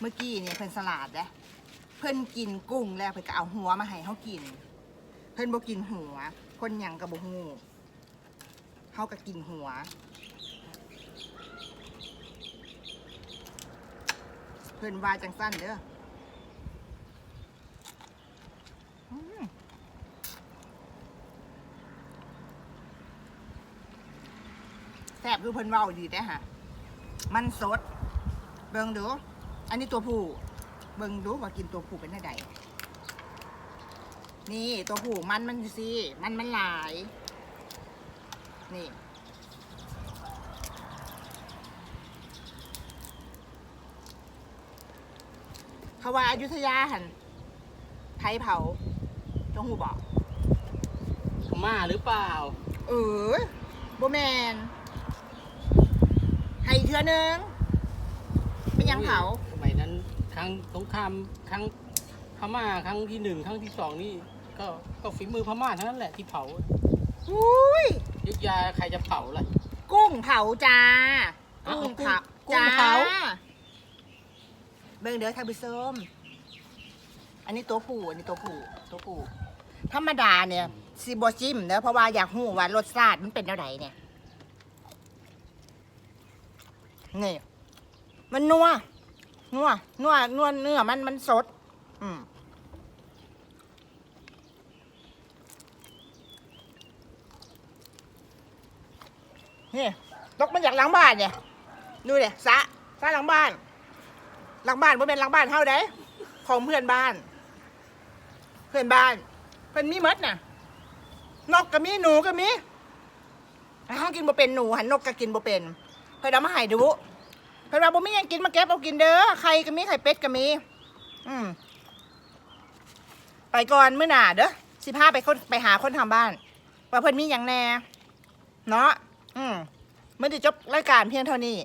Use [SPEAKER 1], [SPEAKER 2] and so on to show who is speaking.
[SPEAKER 1] เมื่อกี้เนี่ยเพิ่นสลัดนะเพิ่นกินกุ้งแล้วเพิ่นก็เอาหัวมาให้เฮากิน เพิ่นบ่กินหัว คนหยังก็บ่ฮู้เฮาก็กินหัว เพิ่นว่าจังสั้นเด้อแซ่บคือเพิ่นเว้าดีได้ฮะ มันสด เบิ่งดู อันนี้ตัวผู้เบิ่งดูว่ากินตัวผู้เป็นไดนี่ตัวผู้มันมันอยู่สิมันมันหลาย นี่เขาว่าอายุทยาหันไทยเผาจงหูบอก
[SPEAKER 2] พม่าหรือเปล่า
[SPEAKER 1] เออโบแมนให้อีกเทือนึง เป็นยังเผา
[SPEAKER 2] สมัยนั้นครั้งสงครามครั้งพม่าครั้งที่หนึ่งครั้งที่สองนี่ก็ก็ฝีมือพม่าทั้งนั้นแหละที่เผา
[SPEAKER 1] อุ้ย
[SPEAKER 2] ยุทธยาใครจะเผาล่ะ
[SPEAKER 1] กุ้งเผาจ้า
[SPEAKER 2] อ้าว
[SPEAKER 1] กุ้งเผา
[SPEAKER 2] กุ้ง
[SPEAKER 1] จ้า
[SPEAKER 2] เผา
[SPEAKER 1] เบิ่งเด้อท่านผู้ชมอันนี้ตัวผู้อันนี้ตัวผู้ตัวผู้ธรรมดาเนี่ยซีบจิ้มเด้อเพราะว่าอยากหูว่ารสชาติมันเป็นเท่าไหร่เนี่ยนี่ มันนัว นัว นัว นัว เนื้อมันมันสด อืมนี่ตกมาจากหลังบ้านเนี่ย ดูเลยสะสะหลังบ้าน หลังบ้านบ่เป็นหลังบ้านเท่าไดของเพื่อนบ้าน เพื่อนบ้าน เพื่อนมีมดน่ะ นกก็มีหนูก็มีห้องกินบ่เป็นหนูหันนกก็กินบ่เป็น เพื่อนเอามาให้ดู เพื่อนว่าบ่มีหยังกินมาเก็บเอากินเด้อไข่ก็มีไข่เป็ดก็มี อืมไปก่อนมื้อหน้าเด้อสิพาไปคนไปหาคนทำบ้าน ว่าเพิ่นมีหยังแน่เนาะอืมมื่อดีจบรายการเพียงเท่านี้